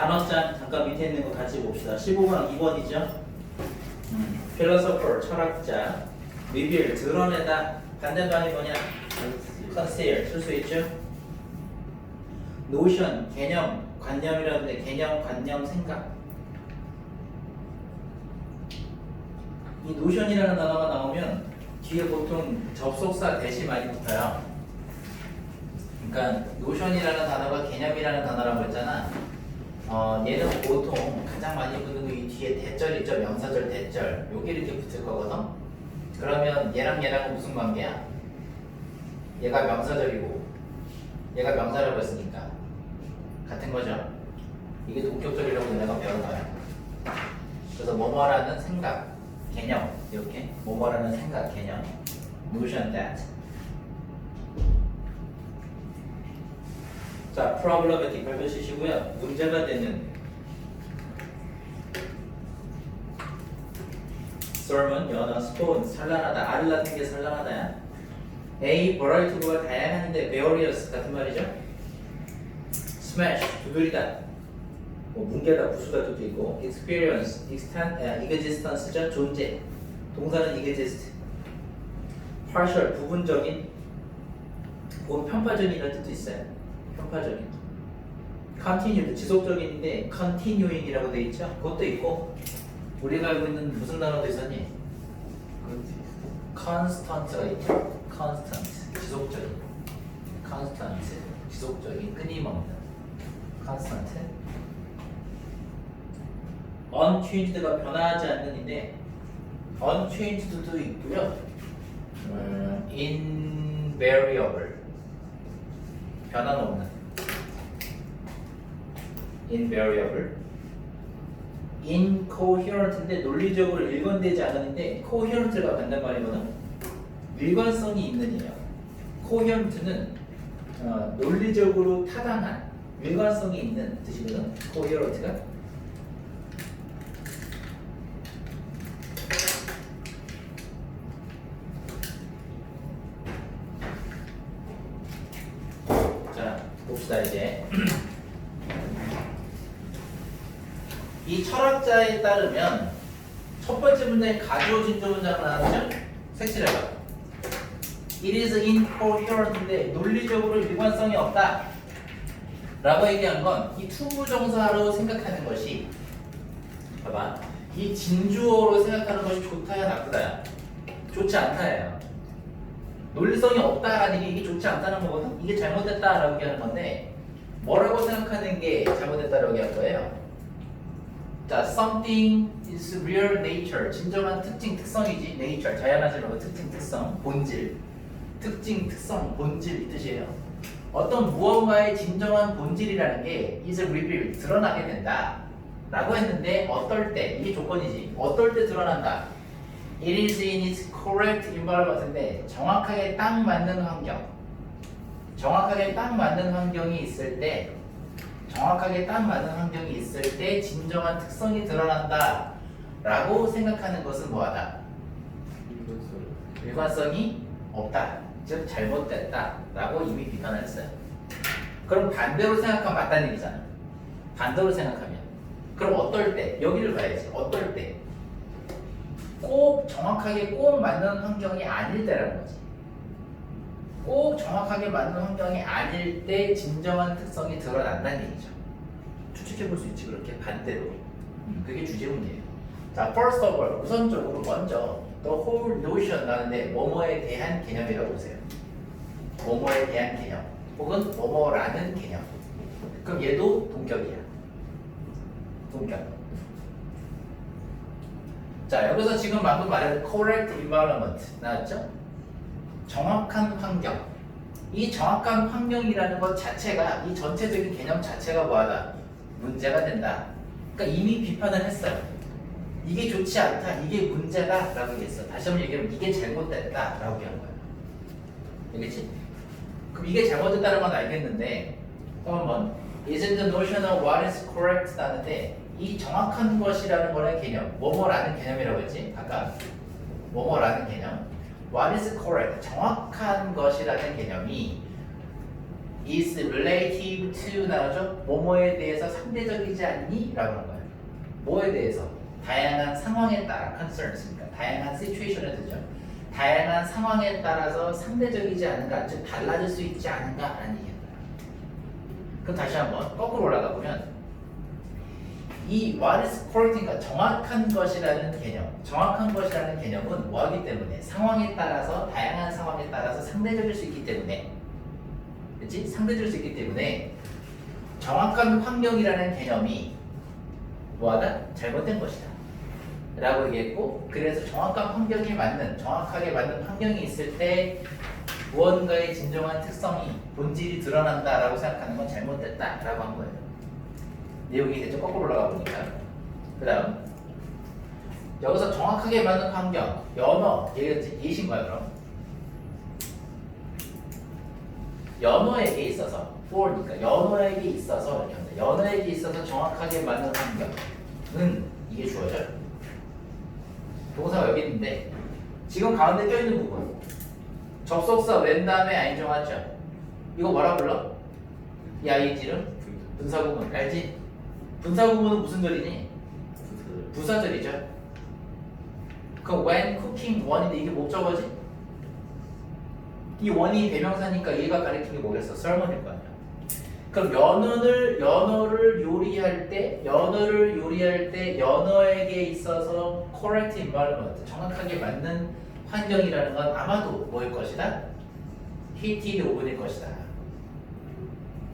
단어장 잠깐 밑에 있는 거 같이 봅시다. 15번 2번이죠. 음, philosopher 철학자 reveal 드러내다 반대말이 뭐냐? conceal 쓸 수 있죠. notion 개념 관념이라는데 개념 관념 생각 이 notion이라는 단어가 나오면 뒤에 보통 접속사 대시 많이 붙어요. 그러니까 notion이라는 단어가 개념이라는 단어라고 했잖아. 어, 얘는 보통 가장 많이 붙는 거이 뒤에 대절 있죠 명사절 대절 요게 이렇게 붙을 거거든. 그러면 얘랑 얘랑은 무슨 관계야? 얘가 명사절이고 얘가 명사라고 했으니까 같은 거죠. 이게 동격절이라고 내가 배운 거야. 그래서 뭐뭐라는 생각, 개념 이렇게 뭐뭐라는 생각, 개념, notion that. 자, problematic 밟으시고요. 문제가 되는 sermon, 연어, stone, 산란하다, 알을 낳는 게 산란하다야. A, variety가 다양한데 various 같은 말이죠. smash, 두드리다. 뭐 뭉개다, 부수다 있고 experience, extent, 아, existence죠. 존재. 동사는 exist. partial, 부분적인. 본 편파적인이라는 뜻도 있어요. 편파적인. continued, 지속적인인데 continuing이라고 돼 있죠. 그것도 있고 우리가 알고 있는 무슨 단어도 있었니? constant가 있죠. constant, 지속적인. constant, 지속적인, 끊임없는. constant. unchanged가 변화하지 않는인데 unchanged도 있고요. 음, invariable. 변화는 없는. invariable. incoherent인데 논리적으로 일관되지 않은데 coherent가 반대말이거든. 일관성이 있는 이에요. coherent는 어, 논리적으로 타당한 일관성이 있는 뜻이거든. coherent가. 자, 봅시다 이제. 이 철학자에 따르면 가주어 진 조 문장을 나왔죠? 색칠해봐. It is incoherent인데 논리적으로 일관성이 없다. 라고 얘기한 건 이 투부정사로 생각하는 것이 봐봐. 이 진주어로 생각하는 것이 좋다야 나쁘다야? 좋지 않다예요. 논리성이 없다라는 게 이게 좋지 않다는 거거든? 이게 잘못됐다라고 얘기하는 건데 뭐라고 생각하는 게 잘못됐다라고 얘기할 거예요? 자, something is real nature. 진정한 특징, 특성이지. nature. 자연하지 말고 특징, 특성, 본질. 특징, 특성, 본질 이 뜻이에요. 어떤 무언가의 진정한 본질이라는 게 is revealed. 드러나게 된다. 라고 했는데 어떨 때, 이게 조건이지. 어떨 때 드러난다. It is in its correct environment인데 정확하게 딱 맞는 환경. 정확하게 딱 맞는 환경이 있을 때 정확하게 딱 맞는 환경이 있을 때 진정한 특성이 드러난다 라고 생각하는 것은 뭐하다? 일관성이 없다 즉 잘못됐다 라고 이미 비판했어요 그럼 반대로 생각하면 맞다는 얘기잖아 반대로 생각하면 그럼 어떨 때? 여기를 봐야지 어떨 때? 꼭 정확하게 꼭 맞는 환경이 아닐 때라는 거지 꼭 정확하게 맞는 환경이 아닐 때 진정한 특성이 드러난다는 얘기죠. 추측해 볼 수 있지 그렇게 반대로. 음, 그게 주제 문제예요. 자, first of all 우선적으로 먼저 the whole notion 나는데 뭐뭐에 대한 개념이라고 보세요. 뭐뭐에 대한 개념 혹은 뭐뭐라는 개념. 그럼 얘도 동격이야. 동격. 자, 여기서 지금 방금 말한 correct environment 나왔죠? 정확한 환경. 이 정확한 환경이라는 것 자체가 이 전체적인 개념 자체가 뭐하다? 문제가 된다. 그러니까 이미 비판을 했어요. 이게 좋지 않다. 이게 문제다라고 얘기했어. 다시 한번 얘기하면 이게 잘못됐다라고 얘기한 거야. 알겠지? 그럼 이게 잘못됐다는 건 알겠는데 또 한번 isn't the notion of what is correct 나는데 이 정확한 것이라는 거는 개념 뭐뭐라는 개념이라고 했지? 아까 뭐뭐라는 개념 What is correct? 정확한 것이라는 개념이 is relative to 나오죠? 뭐뭐에 대해서 상대적이지 않니? 라고 하는 거예요. 뭐에 대해서? 다양한 상황에 따라 concerns니까 다양한 situation에 되죠. 다양한 상황에 따라서 상대적이지 않은가, 즉 달라질 수 있지 않은가 라는 얘기입니다. 그럼 다시 한번 거꾸로 올라가 보면 이 what is correct니까 정확한 것이라는 개념, 정확한 것이라는 개념은 뭐하기 때문에 상황에 따라서 다양한 상황에 따라서 상대적일 수 있기 때문에 그렇지? 상대적일 수 있기 때문에 정확한 환경이라는 개념이 뭐하다? 잘못된 것이다. 라고 얘기했고 그래서 정확한 환경에 맞는 정확하게 맞는 환경이 있을 때 무언가의 진정한 특성이 본질이 드러난다라고 생각하는 건 잘못됐다라고 한 거예요. 내용이 대충 거꾸로 올라가 보니까 그 다음 여기서 정확하게 맞는 환경 연어 얘기했지 이신 거야 그럼 연어에게 있어서 for니까 연어에게 있어서 이렇게 합니다. 연어에게 있어서 정확하게 맞는 환경은 이게 주어져요. 동사가 여기 있는데 지금 가운데 껴있는 부분 접속사 웬 다음에 아인 정 하죠. 이거 뭐라 불러? 이 ing는 분사구문 알지? 분사구문은 무슨 절이니? 부사절이죠. 그럼 when cooking one인데 이게 목적어지? 이 원이 대명사니까 얘가 가리키는 게 뭐겠어? 썰머일 거 아니야. 그럼 연어를 연어를 요리할 때 연어를 요리할 때 연어에게 있어서 correct environment 정확하게 맞는 환경이라는 건 아마도 뭐일 것이다? heated 오븐일 것이다.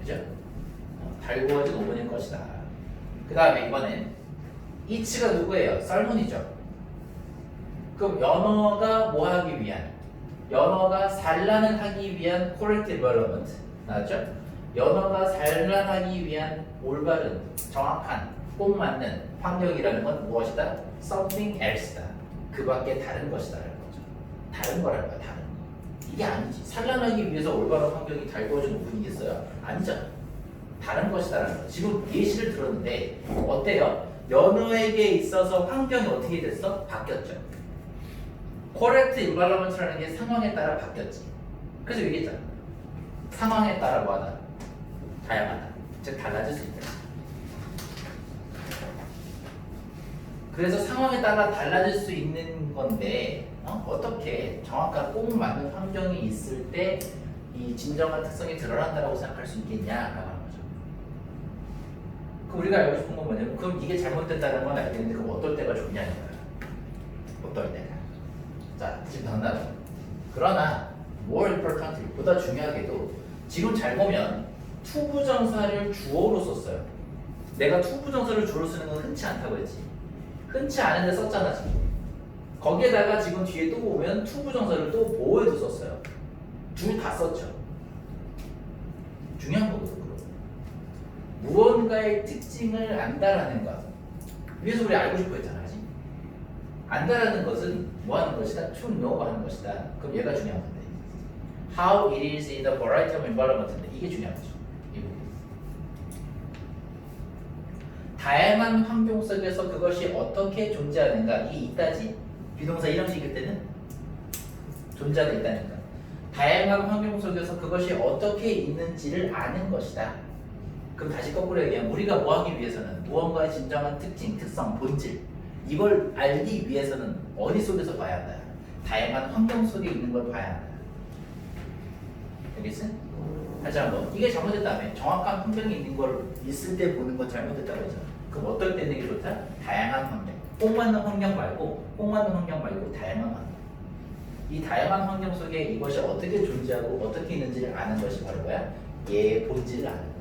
그죠? 어, 달구어진 오븐일 것이다. 그 다음에 이번엔 이치가 누구예요? 썰문이죠. 그럼 연어가 뭐 하기 위한? 연어가 산란을 하기 위한 correct environment 나왔죠? 연어가 산란하기 위한 올바른, 정확한, 꼭 맞는 환경이라는 건 무엇이다? something else다. 그 밖에 다른 것이다라는 거죠. 다른 거라는 거야, 다른 거. 이게 아니지. 산란하기 위해서 올바른 환경이 달구어진 오븐이겠어요? 아니죠. 다른 것이다라는 거. 지금 예시를 들었는데 어때요? 연어에게 있어서 환경이 어떻게 됐어? 바뀌었죠. correct environment라는 게 상황에 따라 바뀌었지. 그래서 얘기했잖아. 상황에 따라 뭐하다? 다양하다. 즉 달라질 수 있다. 그래서 상황에 따라 달라질 수 있는 건데 어? 떻게 정확한 꼭 맞는 환경이 있을 때 이 진정한 특성이 드러난다고 생각할 수 거죠. 우리가 알고 싶은 건 뭐냐면 그럼 이게 잘못됐다는 건 알겠는데 그럼 어떨 때가 좋냐는 거야. 어떨 때가. 자, 지금 당장 그러나 more importantly 보다 중요하게도 지금 잘 보면 투부정사를 주어로 썼어요. 내가 투부정사를 주어로 쓰는 건 흔치 않다고 했지. 흔치 않은데 썼잖아 지금. 거기에다가 지금 뒤에 또 보면 투부정사를 또 보호에도 썼어요. 둘 다 썼죠. 중요한 그럼. 무언가의 특징을 안다라는 것. 위에서 우리 알고 싶어 했잖아, 그지? 안다라는 것은 뭐 하는 것이다? to know 하는 것이다. 그럼 얘가 중요한 건데. How it is in the variety of environment인데 이게 중요한 거죠. 이 부분. 다양한 환경 속에서 그것이 어떻게 존재하는가 이게 있다지 비동사 이형식일 때는 존재하다 있다니까 다양한 환경 속에서 그것이 어떻게 있는지를 아는 것이다 그럼 다시 거꾸로 얘기하면 우리가 뭐 하기 위해서는 무언가의 진정한 특징, 특성, 본질 이걸 알기 위해서는 어디 속에서 봐야 한다 다양한 환경 속에 있는 걸 봐야 한다 알겠어? 다시 한번 이게 잘못됐다면 정확한 환경이 있는 걸 있을 때 보는 건 잘못됐다고 했잖아 그럼 어떨 때는 이게 좋다? 다양한 환경 꼭 맞는 환경 말고 꼭 맞는 환경 말고 다양한 환경 이 다양한 환경 속에 이것이 어떻게 존재하고 어떻게 있는지를 아는 것이 바로 뭐야? 얘의 본질을 아는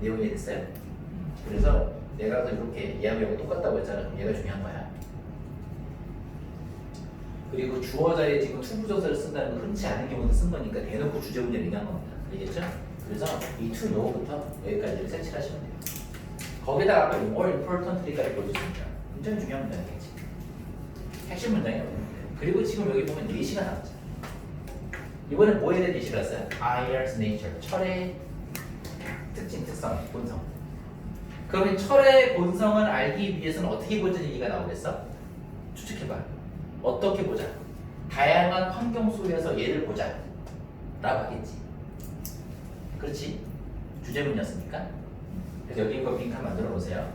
내용이 이해됐어요? 그래서 내가 그래서 이렇게 얘하고 얘하고 똑같다고 했잖아 그럼 얘가 중요한 거야 그리고 주어 자리에 지금 투부정사를 쓴다는 건 흔치 않은 경우는 쓴 거니까 대놓고 주제 문제를 얘기한 겁니다. 알겠죠? 그래서 이 to know부터 여기까지를 색칠하시면 돼요. 거기다가 아까 more importantly까지 보여줬습니다. 굉장히 중요한 문장이겠지. 핵심 문장이에요. 그리고 지금 여기 보면 예시가 나왔죠. 이번엔 뭐에 대한 예시가 왔어요? IR's nature, 철의 특징, 특성, 본성. 그러면 철의 본성을 알기 위해서는 어떻게 보자는 얘기가 나오겠어? 추측해봐. 어떻게 보자? 다양한 환경 속에서 얘를 보자. 라고 하겠지. 그렇지? 주제문이었으니까. 그래서 여기 거 빈칸 만들어. 어,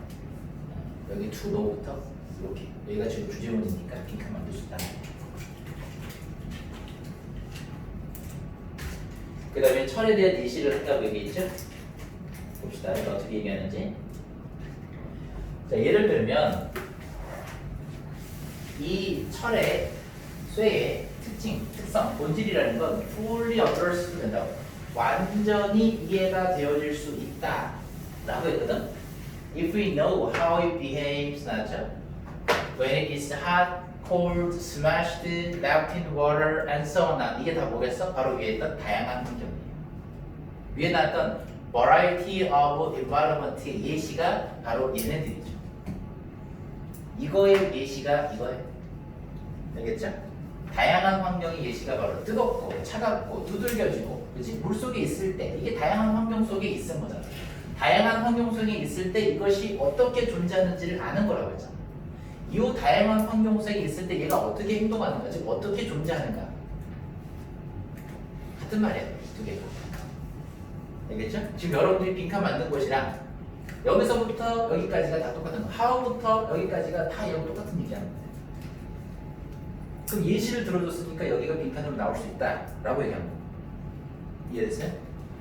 여기 to know부터 이렇게. 여기가 지금 주제문이니까 빈칸 만들 수 있다. 그 다음에 철에 대한 예시를 한다고 얘기했죠? 봅시다. 이거 어떻게 얘기하는지. 자, 예를 들면 이 철의 쇠의 특징, 특성, 본질이라는 건 fully understood 된다고. 완전히 이해가 되어질 수 있다. 라고 했거든. If we know how it behaves, 나죠? When it is hot, cold, smashed, left in water, and so on. 나 이게 다 뭐겠어? 바로 위에 있던 다양한 환경이에요. 위에 나왔던 variety of environment의 예시가 바로 얘네들이죠. 이거의 예시가 이거예요. 알겠죠? 다양한 환경의 예시가 바로 뜨겁고 차갑고 두들겨지고 그렇지? 물 속에 있을 때 이게 다양한 환경 속에 있은 거잖아. 다양한 환경 속에 있을 때 이것이 어떻게 존재하는지를 아는 거라고 했잖아. 이 다양한 환경 속에 있을 때 얘가 어떻게 행동하는가, 즉 어떻게 존재하는가. 같은 말이야, 이두 개가. 알겠죠? 지금 여러분들이 빈칸 만든 곳이랑 여기서부터 여기까지가 다 똑같은 거. how부터 여기까지가 다 이런 똑같은 얘기하는 거예요. 그럼 예시를 들어줬으니까 여기가 빈칸으로 나올 수 있다라고 얘기한 거. 이해됐어요?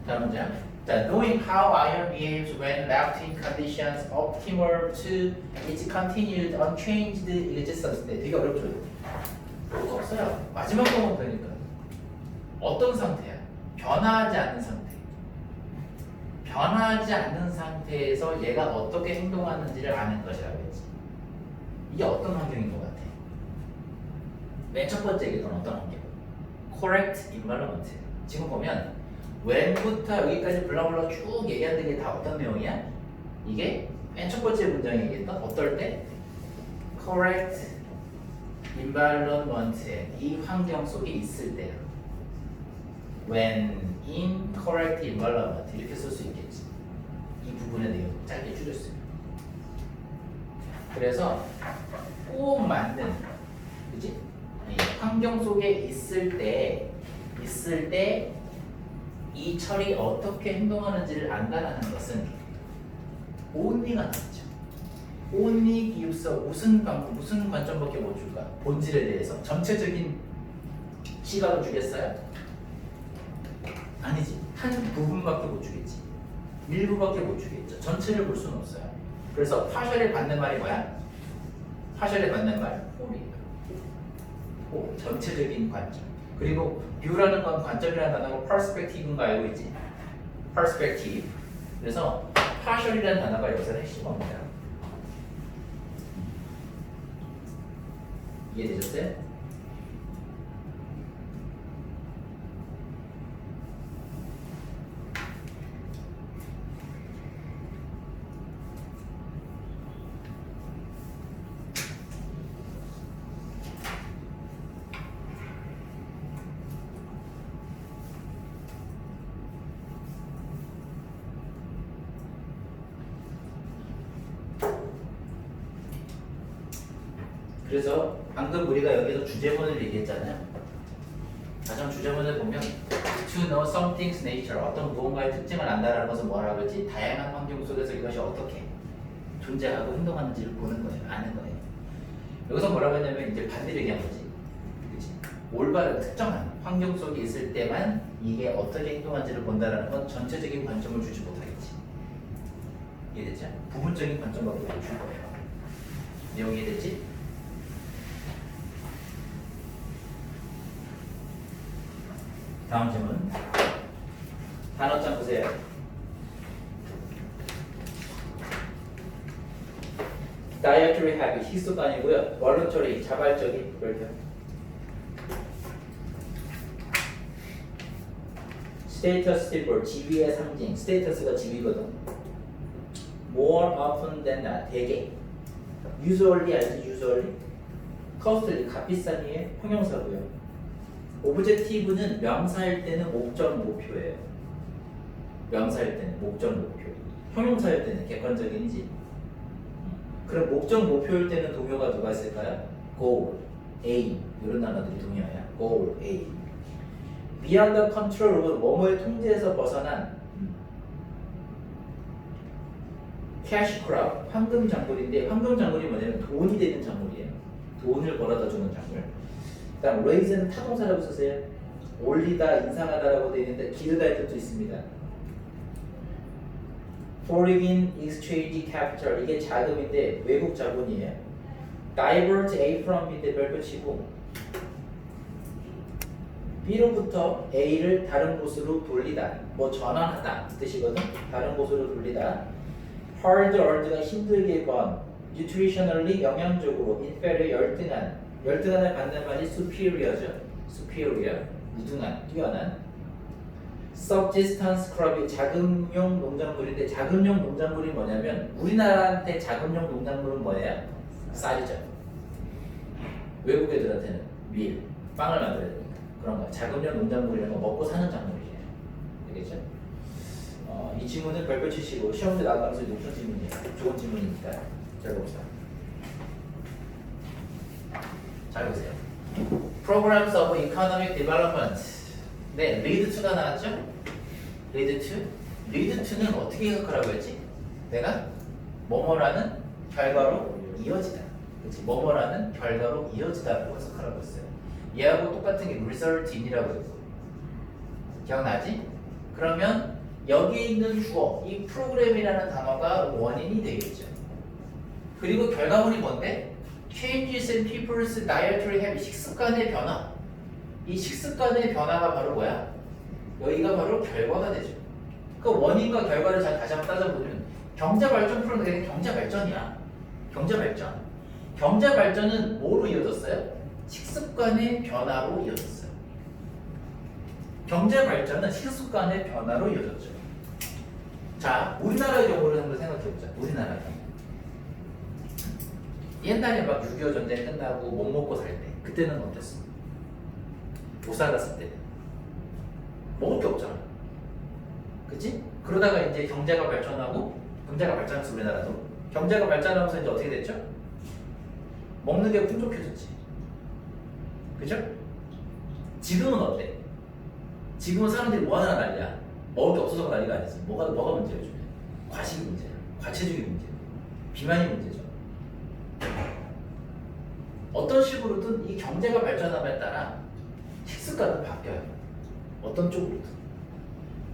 다음 문장. 자, knowing how iron behaves when left in conditions optimal to its continued unchanged existence. 네, 되게 어렵죠. 없어요. 마지막 거만 보니까 어떤 상태야? 변화하지 않는 상태. 변화하지 않는 상태에서 얘가 어떻게 행동하는지를 아는 것이라고 했지. 이게 어떤 환경인 것 같아? 맨 첫 번째 얘기던 어떤 환경? correct environment. 지금 보면 when부터 여기까지 블라블라 쭉 얘기하는 게다 어떤 내용이야? 이게 맨 첫 번째 문장에 얘기했던 어떨 때? correct environment 이 환경 속에 있을 때야. when in correct environment 이렇게 쓸 수 있겠지. 이 부분의 내용 짧게 줄였어요. 그래서 꼭 맞는 그지? 이 환경 속에 있을 때 있을 때 이 철이 어떻게 행동하는지를 안다라는 것은 only가 나왔죠. only 기우서 무슨 관 무슨 관점밖에 못 줄까? 본질에 대해서 전체적인 시각을 주겠어요? 아니지. 한 부분밖에 못 주겠지. 일부밖에 못 주겠죠. 전체를 볼 수는 없어요. 그래서 파셜에 받는 말이 뭐야? 파셜에 받는 말 홀이에요. 홀, 전체적인 관점. 그리고 뷰라는 건 관점이라는 단어가 perspective인 거 알고 있지? perspective. 그래서 partial이라는 단어가 여기서 핵심입니다. 이해되셨어요? 그래서 방금 우리가 여기서 주제문을 얘기했잖아요. 가장 주제문을 보면 to know something's nature 어떤 무언가의 특징을 안다라는 것은 뭐라고 했지? 다양한 환경 속에서 이것이 어떻게 존재하고 행동하는지를 보는 거예요. 아는 거예요. 여기서 뭐라고 했냐면 이제 반대로 얘기한 거지. 그치? 올바른 특정한 환경 속에 있을 때만 이게 어떻게 행동하는지를 본다라는 건 전체적인 관점을 주지 못하겠지. 이해됐죠? 부분적인 관점밖에 못줄 거예요. 내용 이해됐지? 다음 질문. 단어장 보세요. 다이어트리 희소가 아니고요. 원론처리 자발적인 그렇죠. 스테이터스 시mbol 지위의 상징. 스테이터스가 지위거든. More often than not 대개. Usually 알지? Usually. costly 값비싼이의 형용사고요. 오브젝티브는 명사일 때는 목적 목표예요. 명사일 때는 목적 목표. 형용사일 때는 객관적인지. 그럼 목적 목표일 때는 동요가 누가 있을까요? goal, aim 이런 단어들이 동요야. goal, aim. beyond the control은 뭐뭐의 통제에서 벗어난 음. cash crop, 황금 작물인데 황금 작물이 뭐냐면 돈이 되는 작물이에요. 돈을 벌어다 주는 작물. 그다음 레이즈는 타동사라고 쓰세요. 올리다, 인상하다라고 되어 있는데 기르다의 뜻도 있습니다. Foreign Exchange Capital 이게 자금인데 외국 자본이에요. Divert A from B인데 별표 치고 B로부터 A를 다른 곳으로 돌리다 뭐 전환하다 이 뜻이거든 다른 곳으로 돌리다 hard earned가 힘들게 번 nutritionally 영양적으로 inferior 열등한 열등한을 받는 말이 superior죠. superior 우등한 뛰어난. subsistence crop이 자금용 농작물인데 자금용 농작물이 뭐냐면 우리나라한테 자금용 농작물은 뭐예요? 쌀이죠. 외국 애들한테는 밀, 빵을 만들어야 되니까 그런 거 자금용 농작물이라는 거 먹고 사는 작물이에요. 되겠죠? 어, 이 질문은 별표 치시고 시험에 나가면서 높은 질문이에요. 좋은 질문이니까 잘 봅시다 잘 보세요 Programs of Economic Development 네, lead to가 나왔죠? lead to lead to는 어떻게 해석하라고 했지? 내가 뭐뭐라는 결과로 이어지다 그치? 뭐뭐라는 결과로 이어지다라고 해석하라고 했어요 얘하고 똑같은 게 result in이라고 했고 기억나지? 그러면 여기 있는 주어 이 프로그램이라는 단어가 원인이 되겠죠 그리고 결과물이 뭔데? Changes in people's dietary habit 식습관의 변화 이 식습관의 변화가 바로 뭐야? 여기가 바로 결과가 되죠. 그 원인과 결과를 잘 다시 한번 따져보면 경제 발전 그냥 경제 발전이야. 경제 발전. 경제 발전은 뭐로 이어졌어요? 식습관의 변화로 이어졌어요. 경제 발전은 식습관의 변화로 이어졌죠. 자, 우리나라의 경우를 한번 생각해보자. 우리나라. 옛날에 막 6.25 전쟁 끝나고 못 먹고 살 때, 그때는 어땠어? 못 살았을 때 먹을 게 없잖아. 그치? 그러다가 이제 경제가 발전하고 경제가 발전해서 우리나라도 경제가 발전하면서 이제 어떻게 됐죠? 먹는 게 풍족해졌지. 그죠? 지금은 어때? 지금은 사람들이 뭐 하나 난리야? 먹을 게 없어서 난리가 아니지. 뭐가 뭐가 문제야 요즘에? 과식이 문제야. 과체중이 문제야. 비만이 문제죠. 어떤 식으로든 이 경제가 발전함에 따라 식습관은 바뀌어요. 어떤 쪽으로든.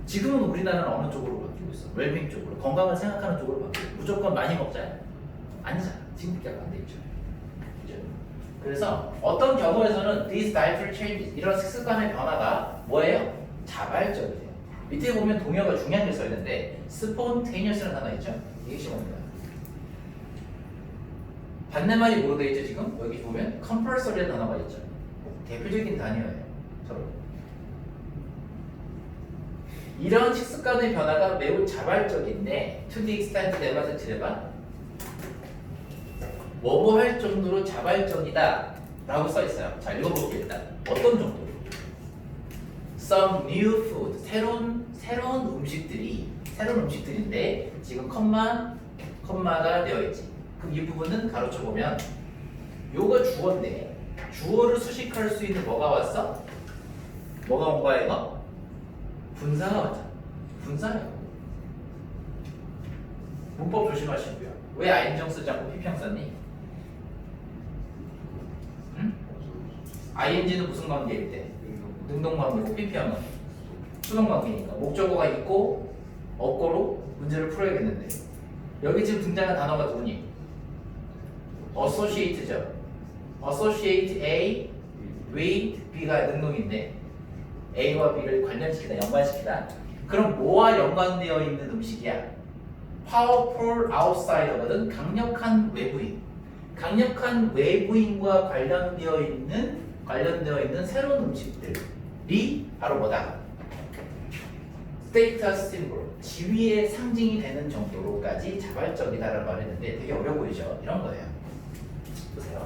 지금은 우리나라는 어느 쪽으로 바뀌고 있어? 웰빙 쪽으로, 건강을 생각하는 쪽으로 바뀌고 무조건 많이 먹자. 아니잖아. 지금밖에 안돼 있죠. 그죠? 그래서 어떤 경우에서는 these dietary changes 이런 식습관의 변화가 뭐예요? 자발적이에요. 밑에 보면 동요가 중요한 게 써 있는데 spontaneous라는 단어 있죠? 이게 시험입니다. 반대말이 뭐로 되어 있죠 지금? 여기 보면 compulsory라는 단어가 있죠. 대표적인 단어예요. 서로. 이런 식습관의 변화가 매우 자발적인데 to the extent 내가 들어봐 뭐뭐 할 정도로 자발적이다 라고 써 있어요. 자 읽어볼게요 일단 어떤 정도로 Some new food 새로운 새로운 음식들이 새로운 음식들인데 지금 컴마 컴마가 되어 있지. 그럼 이 부분은 가로쳐 보면 요거 주어인데 주어를 수식할 수 있는 뭐가 왔어? 뭐가 온 거야 이거? 분사가 왔잖아. 분사예요. 문법 조심하시고요. 왜 아인정 쓰지 않고 피평 썼니? 응? ing는 무슨 관계일 때? 능동관계고 PP형은 수동관계니까 목적어가 있고 어거로 문제를 풀어야겠는데 여기 지금 등장한 단어가 누구니? Associate죠. associate A with B가 능동인데 A와 B를 관련시키다, 연관시키다. 그럼 뭐와 연관되어 있는 음식이야? powerful outsider거든. 강력한 외부인. 강력한 외부인과 관련되어 있는 관련되어 있는 새로운 음식들이 바로 뭐다? 스테이터스 심볼, 지위의 상징이 되는 정도로까지 자발적이다라고 말했는데 되게 어려 보이죠? 이런 거예요. 보세요.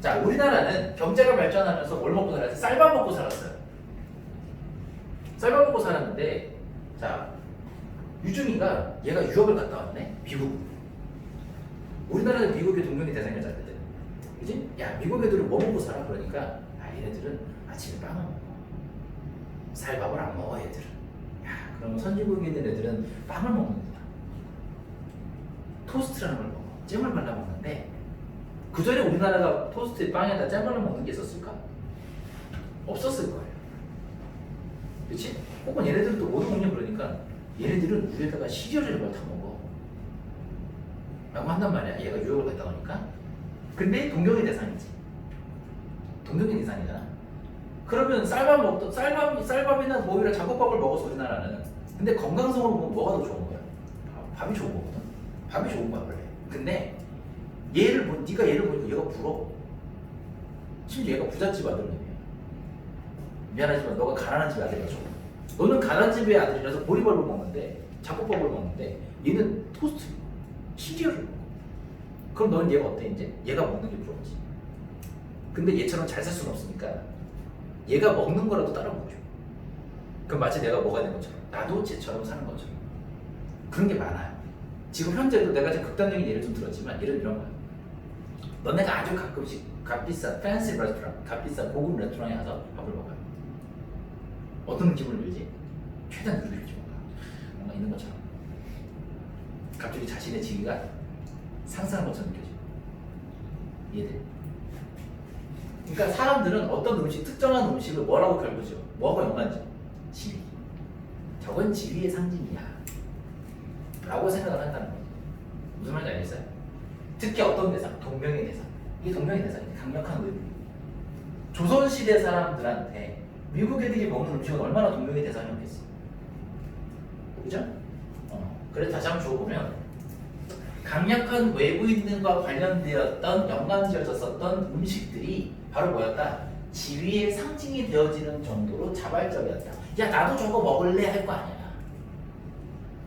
자, 우리나라는 경제가 발전하면서 뭘 먹고 살았어요? 쌀밥 먹고 살았어요. 쌀밥 먹고 살았는데, 자, 유중이가 얘가 유학을 갔다 왔네, 미국. 우리나라는 미국의 대상을 잡거든. 그지? 야, 미국 애들은 뭐 먹고 살아? 그러니까, 아, 얘네들은 아침에 빵을 먹어. 쌀밥을 안 먹어, 얘들은. 야, 그럼 선진국에 있는 애들은 빵을 먹는구나. 토스트라는 걸 먹어. 잼을 발라 먹는데 그 전에 우리나라가 토스트 빵에다 잼 발라 먹는 게 있었을까? 없었을 거예요. 그렇지? 혹은 얘네들은 또 모든 먹냐 그러니까 얘네들은 위에다가 시리얼을 다 먹어. 라고 한단 말이야. 얘가 유럽을 갔다 오니까. 근데 동경의 대상이지. 동경의 대상이잖아. 그러면 쌀밥 먹던 쌀밥 쌀밥이나 뭐이라 잡곡밥을 먹어서 우리나라는. 근데 건강성으로 보면 뭐가 더 좋은 거야? 밥- 밥이 좋은 거거든. 밥이 좋은 거야 원래. 근데 얘를 보, 네가 얘를 보니까 얘가 부러. 심지어 얘가 부잣집 아들놈이야. 미안하지만 너가 가난한 집 아들이죠. 너는 가난한 집의 아들이라서 보리밥을 먹는데 잡곡밥을 먹는데 얘는 토스트, 시리얼을 먹어. 그럼 너는 얘가 어때 이제? 얘가 먹는 게 부럽지. 근데 얘처럼 잘 살 수는 없으니까 얘가 먹는 거라도 따라 먹어줘. 그럼 마치 내가 뭐가 된 것처럼 나도 쟤처럼 사는 것처럼 그런 게 많아요. 지금 현재도 내가 지금 극단적인 예를 좀 들었지만 예를 이런 거야. 너네가 아주 가끔씩 값비싼 팬시 레스토랑, 값비싼 고급 레스토랑에 가서 밥을 먹어요. 어떤 느낌을 들지? 최대한 누리지 뭔가 있는 것처럼 갑자기 자신의 지위가 상승한 것처럼 느껴져. 이해돼? 그러니까 사람들은 어떤 음식, 특정한 음식을 뭐라고 결부죠? 뭐하고 연관죠? 지위. 저건 지위의 상징이야. 라고 생각을 한다는 거죠. 무슨 말인지 알겠어요? 특히 어떤 대상? 동명의 대상. 이게 동명의 대상이지. 강력한 의미. 조선시대 사람들한테 미국 애들이 먹는 음식은 얼마나 동명의 대상이었겠어. 그죠? 어. 그래서 다시 한번 줘보면 강력한 외부인들과 관련되었던 연관지어졌었던 음식들이 바로 뭐였다? 지위의 상징이 되어지는 정도로 자발적이었다. 야 나도 저거 먹을래 할 거 아니야.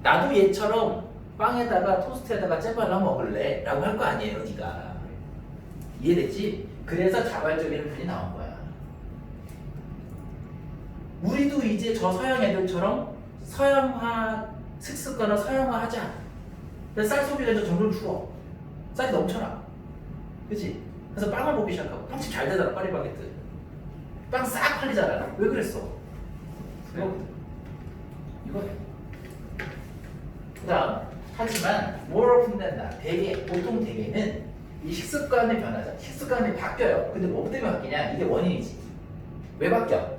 나도 얘처럼 빵에다가 토스트에다가 잼 발라 먹을래? 라고 할 거 아니에요 네가. 이해됐지? 그래서 자발적인 편이 나온 거야. 우리도 이제 저 서양 애들처럼 서양화 습습관을 서양화 하자 그래서 쌀 소비가 이제 점점 줄어. 쌀이 넘쳐나. 그치? 그래서 빵을 먹기 시작하고 빵집 잘 되잖아 파리바게트. 빵싹 팔리잖아. 왜 그랬어? 이거거든. 이거예요 그다음 하지만 more often than not 대개 보통 대개는 이 식습관의 변화죠. 식습관이 바뀌어요. 근데 뭐 때문에 바뀌냐? 이게 원인이지. 왜 바뀌어?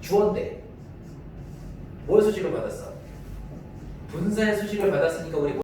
주어인데 뭐의 소식을 받았어? 분사의 소식을 받았으니까 우리